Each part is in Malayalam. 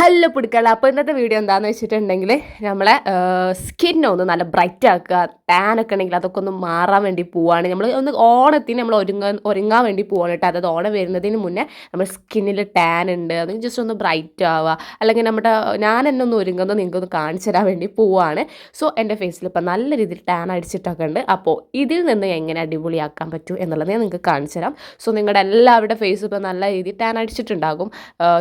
ഹലോ പിടിക്കല അപ്പോൾ ഇന്നത്തെ വീഡിയോ എന്താണെന്ന് വെച്ചിട്ടുണ്ടെങ്കിൽ നമ്മളെ സ്കിന്നെ ഒന്ന് നല്ല ബ്രൈറ്റ് ആക്കുക ടാനൊക്കെ ഉണ്ടെങ്കിൽ അതൊക്കെ ഒന്ന് മാറാൻ വേണ്ടി പോവാണ്. നമ്മൾ ഒന്ന് ഓണത്തിന് നമ്മൾ ഒരുങ്ങാൻ ഒരുങ്ങാൻ വേണ്ടി പോവാണ് കേട്ടോ. അതായത് ഓണം വരുന്നതിന് മുന്നേ നമ്മൾ സ്കിന്നിൽ ടാൻ ഉണ്ട്. അത് ജസ്റ്റ് ഒന്ന് ബ്രൈറ്റ് ആവുക. അല്ലെങ്കിൽ നമ്മുടെ ഞാൻ എന്നെ ഒന്ന് ഒരുങ്ങുന്നത് നിങ്ങൾക്കൊന്ന് കാണിച്ചു തരാൻ വേണ്ടി പോവാണ്. സോ എന്റെ ഫേസിൽ ഇപ്പം നല്ല രീതിയിൽ ടാൻ അടിച്ചിട്ടൊക്കെ ഉണ്ട്. അപ്പോൾ ഇതിൽ നിന്ന് എങ്ങനെ അടിപൊളിയാക്കാൻ പറ്റും എന്നുള്ളത് ഞാൻ നിങ്ങൾക്ക് കാണിച്ചു തരാം. സോ നിങ്ങളുടെ എല്ലാവരുടെ ഫേസ് ഇപ്പോൾ നല്ല രീതിയിൽ ടാൻ അടിച്ചിട്ടുണ്ടാകും.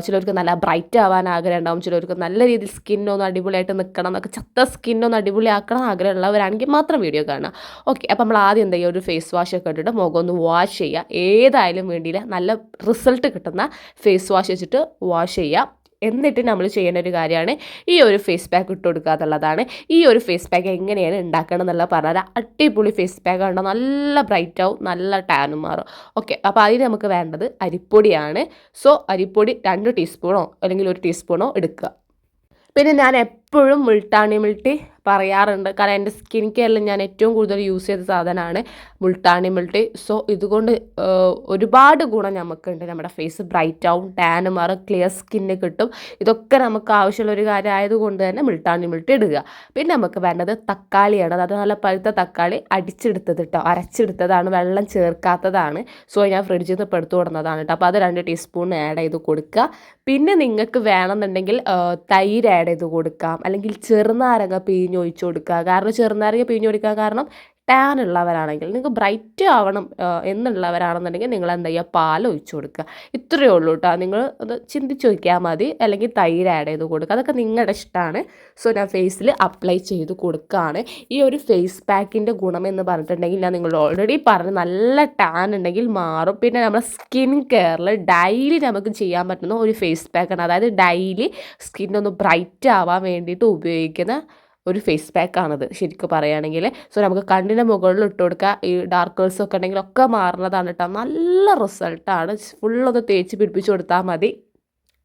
ചിലർക്ക് നല്ല ബ്രൈറ്റ് ആവാൻ ആഗ്രഹം ഉണ്ടാവും ചിലർക്ക് നല്ല രീതിയിൽ സ്കിന്നൊന്ന് അടിപൊളിയായിട്ട് നിൽക്കണം എന്നൊക്കെ ചത്ത സ്കിന്നൊന്ന് അടിപൊളിയാക്കണം ആഗ്രഹമുള്ളവരാണെങ്കിൽ മാത്രം വീഡിയോ കാണുക. ഓക്കെ അപ്പോൾ നമ്മൾ ആദ്യം എന്താ ഒരു ഫേസ് വാഷ് ഒക്കെ ഇട്ടിട്ട് മുഖം ഒന്ന് വാഷ് ചെയ്യുക. ഏതായാലും വേണ്ടിയില്ല. നല്ല റിസൾട്ട് കിട്ടുന്ന ഫേസ് വാഷ് വെച്ചിട്ട് വാഷ് ചെയ്യുക. എന്നിട്ട് നമ്മൾ ചെയ്യേണ്ട ഒരു കാര്യമാണ് ഈ ഒരു ഫേസ് പാക്ക് ഇട്ട് കൊടുക്കുക എന്നുള്ളതാണ്. ഈ ഒരു ഫേസ് പാക്ക് എങ്ങനെയാണ് ഉണ്ടാക്കണം എന്നുള്ള പറഞ്ഞാൽ അടിപൊളി ഫേസ് പാക്ക് ഉണ്ടോ നല്ല ബ്രൈറ്റ് ആവും നല്ല ടാനും മാറും. ഓക്കെ അപ്പോൾ അതിന് നമുക്ക് വേണ്ടത് അരിപ്പൊടിയാണ്. സോ അരിപ്പൊടി രണ്ട് ടീസ്പൂണോ അല്ലെങ്കിൽ ഒരു ടീസ്പൂണോ എടുക്കുക. പിന്നെ ഞാൻ എപ്പോഴും മുൾട്ടാണി മിൾട്ടി പറയാറുണ്ട്. കാരണം എന്റെ സ്കിൻ കെയറിൽ ഞാൻ ഏറ്റവും കൂടുതൽ യൂസ് ചെയ്ത സാധനമാണ് മുൾട്ടാണി മിൾട്ടി സോ ഇതുകൊണ്ട് ഒരുപാട് ഗുണം നമുക്കുണ്ട്. നമ്മുടെ ഫേസ് ബ്രൈറ്റ് ആവും ടാന് മാറും ക്ലിയർ സ്കിന്ന് കിട്ടും. ഇതൊക്കെ നമുക്ക് ആവശ്യമുള്ള ഒരു കാര്യമായത് കൊണ്ട് തന്നെ മുൾട്ടാണി മിൾട്ടി ഇടുക. പിന്നെ നമുക്ക് വേണ്ടത് തക്കാളിയാണ്. അത് നല്ല പഴുത്ത തക്കാളി അടിച്ചെടുത്തത് കേട്ടോ അരച്ചെടുത്തതാണ്. വെള്ളം ചേർക്കാത്തതാണ്. സോ ഞാൻ ഫ്രിഡ്ജിൽ നിന്ന് പെടുത്തു കൊടുക്കുന്നതാണ് കേട്ടോ അപ്പോൾ അത് രണ്ട് ടീസ്പൂൺ ആഡ് ചെയ്ത് കൊടുക്കുക. പിന്നെ നിങ്ങൾക്ക് വേണമെന്നുണ്ടെങ്കിൽ തൈര് ആഡ് ചെയ്ത് കൊടുക്കാം. അല്ലെങ്കിൽ ചെറുനാരങ്ങ പിഴിഞ്ഞ് ഒഴിച്ച് കൊടുക്കുക. കാരണം ചെറുനാരങ്ങ പിഴിഞ്ഞ് കൊടുക്കുക കാരണം ടാൻ ഉള്ളവരാണെങ്കിൽ നിങ്ങൾക്ക് ബ്രൈറ്റ് ആവണം എന്നുള്ളവരാണെന്നുണ്ടെങ്കിൽ നിങ്ങൾ എന്താ ചെയ്യുക? പാൽ ഒഴിച്ചു കൊടുക്കുക. ഇത്രയേ ഉള്ളൂ കേട്ടോ നിങ്ങൾ അത് ചിന്തിച്ച് നോക്കിയാൽ മതി. അല്ലെങ്കിൽ തൈര് ആഡ് ചെയ്ത് കൊടുക്കുക. അതൊക്കെ നിങ്ങളുടെ ഇഷ്ടമാണ്. സോ ഞാൻ ഫേസിൽ അപ്ലൈ ചെയ്ത് കൊടുക്കുകയാണ്. ഈ ഒരു ഫേസ് പാക്കിന്റെ ഗുണം എന്ന് പറഞ്ഞിട്ടുണ്ടെങ്കിൽ ഞാൻ നിങ്ങൾ ഓൾറെഡി പറഞ്ഞു നല്ല ടാൻ ഉണ്ടെങ്കിൽ മാറും. പിന്നെ നമ്മുടെ സ്കിൻ കെയറിൽ ഡെയിലി നമുക്ക് ചെയ്യാൻ പറ്റുന്ന ഒരു ഫേസ് പാക്കാണ് അതായത് ഡെയിലി സ്കിന്നൊന്ന് ബ്രൈറ്റ് ആവാൻ വേണ്ടിയിട്ട് ഉപയോഗിക്കുന്ന ഒരു ഫേസ് പാക്കാണിത് ശരിക്കും പറയുകയാണെങ്കിൽ സോ നമുക്ക് കണ്ണിന്റെ മുകളിൽ ഇട്ട് കൊടുക്കുക. ഈ ഡാർക്കേഴ്സ് ഒക്കെ ഉണ്ടെങ്കിൽ ഒക്കെ മാറുന്നതാണ് കേട്ടോ നല്ല റിസൾട്ടാണ് ഫുള്ളൊന്ന് തേച്ച് പിടിപ്പിച്ച് കൊടുത്താൽ മതി.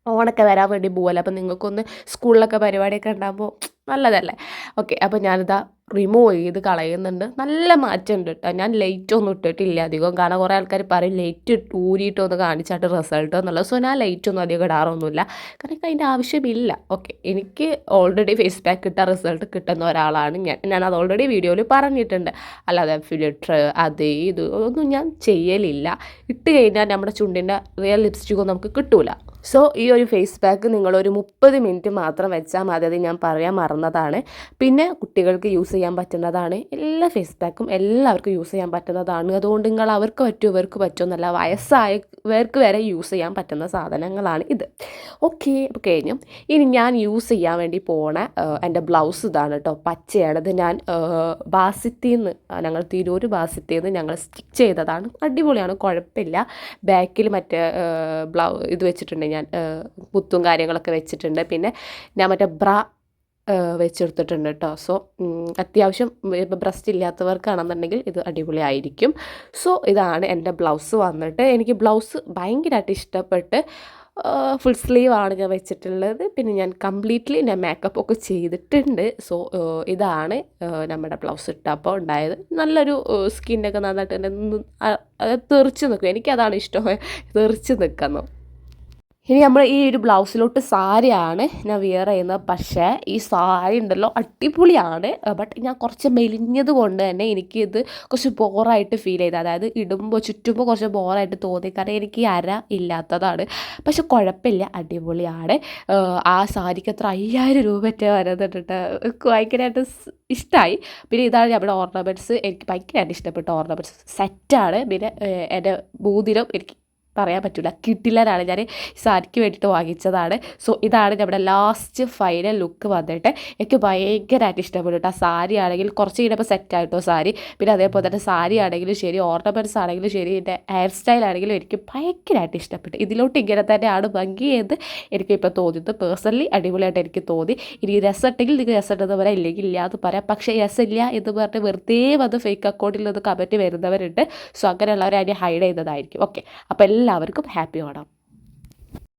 ഓണൊക്കെ വരാൻ വേണ്ടി പോകല്ലോ അപ്പം നിങ്ങൾക്കൊന്ന് സ്കൂളിലൊക്കെ പരിപാടിയൊക്കെ ഉണ്ടാകുമ്പോൾ നല്ലതല്ലേ? ഓക്കെ അപ്പോൾ ഞാനിതാ റിമൂവ് ചെയ്ത് കളയുന്നുണ്ട്. നല്ല മാറ്റമുണ്ട് കേട്ടോ ഞാൻ ലൈറ്റ് ഒന്നും ഇട്ടിട്ടില്ല അധികം. കാരണം കുറേ ആൾക്കാർ പറയും ലൈറ്റ് ഊരിയിട്ടൊന്ന് കാണിച്ചാട്ട് റിസൾട്ട് എന്നുള്ളത്. സോ ഞാൻ ലൈറ്റ് ഒന്നും അധികം ഇടാറൊന്നുമില്ല. കാരണം എനിക്ക് അതിന്റെ ആവശ്യമില്ല. ഓക്കെ എനിക്ക് ഓൾറെഡി ഫേസ് പാക്ക് ഇട്ട റിസൾട്ട് കിട്ടുന്ന ഒരാളാണ് ഞാൻ. ഞാൻ അത് ഓൾറെഡി വീഡിയോയിൽ പറഞ്ഞിട്ടുണ്ട്. അല്ലാതെ ഫിൽറ്റർ അത് ഇത് ഒന്നും ഞാൻ ചെയ്യലില്ല. ഇട്ട് കഴിഞ്ഞാൽ നമ്മുടെ ചുണ്ടിന്റെ റിയൽ ലിപ്സ്റ്റിക്കൊന്നും നമുക്ക് കിട്ടൂല. സോ ഈ ഒരു ഫേസ് പാക്ക് നിങ്ങളൊരു മുപ്പത് മിനിറ്റ് മാത്രം വെച്ചാൽ മതി. അത് ഞാൻ പറയാൻ മറന്നതാണ്. പിന്നെ കുട്ടികൾക്ക് യൂസ് ചെയ്യാൻ പറ്റുന്നതാണ്. എല്ലാ ഫേസ് പാക്കും എല്ലാവർക്കും യൂസ് ചെയ്യാൻ പറ്റുന്നതാണ്. അതുകൊണ്ട് നിങ്ങൾ അവർക്ക് പറ്റും ഇവർക്ക് പറ്റും എന്നല്ല വയസ്സായവർക്ക് വരെ യൂസ് ചെയ്യാൻ പറ്റുന്ന സാധനങ്ങളാണ് ഇത്. ഓക്കെ അപ്പോൾ കഴിഞ്ഞു. ഇനി ഞാൻ യൂസ് ചെയ്യാൻ വേണ്ടി പോണ എന്റെ ബ്ലൗസ് ഇതാണ് കേട്ടോ പച്ചയാണ് ഇത് ഞാൻ ബാസിത്തിന്ന് ഞങ്ങൾ തിരൂർ ബാസിത്തിന്ന് ഞങ്ങൾ സ്റ്റിച്ച് ചെയ്തതാണ്. അടിപൊളിയാണ് കുഴപ്പമില്ല. ബാക്കിൽ മറ്റേ ബ്ലൗ ഇത് വെച്ചിട്ടുണ്ട് ഞാൻ കുത്തും കാര്യങ്ങളൊക്കെ വെച്ചിട്ടുണ്ട്. പിന്നെ ഞാൻ മറ്റേ ബ്ര വെച്ചെടുത്തിട്ടുണ്ട് കേട്ടോ സോ അത്യാവശ്യം ഇപ്പോൾ ബ്രസ്റ്റ് ഇല്ലാത്തവർക്കാണെന്നുണ്ടെങ്കിൽ ഇത് അടിപൊളിയായിരിക്കും. സോ ഇതാണ് എന്റെ ബ്ലൗസ് വന്നിട്ട്. എനിക്ക് ബ്ലൗസ് ഭയങ്കരമായിട്ട് ഇഷ്ടപ്പെട്ട് ഫുൾ സ്ലീവാണ് ഞാൻ വെച്ചിട്ടുള്ളത്. പിന്നെ ഞാൻ കംപ്ലീറ്റ്ലി ഞാൻ മേക്കപ്പ് ഒക്കെ ചെയ്തിട്ടുണ്ട്. സോ ഇതാണ് നമ്മുടെ ബ്ലൗസ് ഇട്ടപ്പോൾ ഉണ്ടായത്. നല്ലൊരു സ്കിന്നൊക്കെ നന്നായിട്ട് തന്നെ അത് തെറിച്ച് നിൽക്കും എനിക്കതാണ് ഇഷ്ടം. തെറിച്ച് നിൽക്കുന്നു. ഇനി നമ്മൾ ഈ ഒരു ബ്ലൗസിലോട്ട് സാരിയാണ് ഞാൻ വിയർ ചെയ്യുന്നത്. പക്ഷേ ഈ സാരി ഉണ്ടല്ലോ അടിപൊളിയാണ്. ബട്ട് ഞാൻ കുറച്ച് മെലിഞ്ഞത് കൊണ്ട് തന്നെ എനിക്കിത് കുറച്ച് ബോറായിട്ട് ഫീൽ ചെയ്ത്. അതായത് ഇടുമ്പോൾ ചുറ്റുമ്പോൾ കുറച്ച് ബോറായിട്ട് തോന്നി. കാരണം എനിക്ക് ഈ അര ഇല്ലാത്തതാണ്. പക്ഷെ കുഴപ്പമില്ല. അടിപൊളിയാണ്. ആ സാരിക്ക് എത്ര അയ്യായിരം രൂപയൊക്കെ വരുന്നിട്ട് ഭയങ്കരമായിട്ട് ഇഷ്ടമായി പിന്നെ ഇതാണ് നമ്മുടെ ഓർണമെന്റ്സ് എനിക്ക് ഭയങ്കരമായിട്ട് ഇഷ്ടപ്പെട്ട ഓർണമെന്റ്സ് സെറ്റാണ് പിന്നെ എന്റെ ബൂതിലും എനിക്ക് പറയാൻ പറ്റില്ല കിട്ടില്ലനാണ് ഞാൻ സാരിക്ക് വേണ്ടിയിട്ട് വാങ്ങിച്ചതാണ്. സോ ഇതാണ് നമ്മുടെ ലാസ്റ്റ് ഫൈനൽ ലുക്ക് വന്നിട്ട് എനിക്ക് ഭയങ്കരമായിട്ട് ഇഷ്ടപ്പെട്ടു കേട്ടോ സാരി ആണെങ്കിൽ കുറച്ച് കഴിഞ്ഞപ്പോൾ സെറ്റ് ആയിട്ടോ സാരി. പിന്നെ അതേപോലെ തന്നെ സാരി ആണെങ്കിലും ശരി ഓർണമെന്റ്സ് ആണെങ്കിലും ശരി എന്റെ ഹെയർ സ്റ്റൈൽ ആണെങ്കിലും എനിക്ക് ഭയങ്കരമായിട്ട് ഇഷ്ടപ്പെട്ടു. ഇതിലോട്ട് ഇങ്ങനെ തന്നെയാണ് ഭംഗിയെന്ന് എനിക്കിപ്പോൾ തോന്നിയത്. പേഴ്സണലി അടിപൊളിയായിട്ട് എനിക്ക് തോന്നി. ഇനി രസമുണ്ടെങ്കിൽ നിങ്ങൾക്ക് രസമുണ്ടെന്ന് പറയാം. ഇല്ലെങ്കിൽ ഇല്ല എന്ന് പറയാം. പക്ഷേ രസമില്ല എന്ന് പറഞ്ഞ് വെറുതെ വന്ന് ഫേക്ക് അക്കൗണ്ടിൽ നിന്ന് കമന്റ് വരുന്നവരുണ്ട്. സോ അങ്ങനെയുള്ളവരെ അതിനെ ഹൈഡ് ചെയ്യുന്നതായിരിക്കും. ഓക്കെ അപ്പോൾ എല്ലാവർക്കും ഹാപ്പി ഓണം.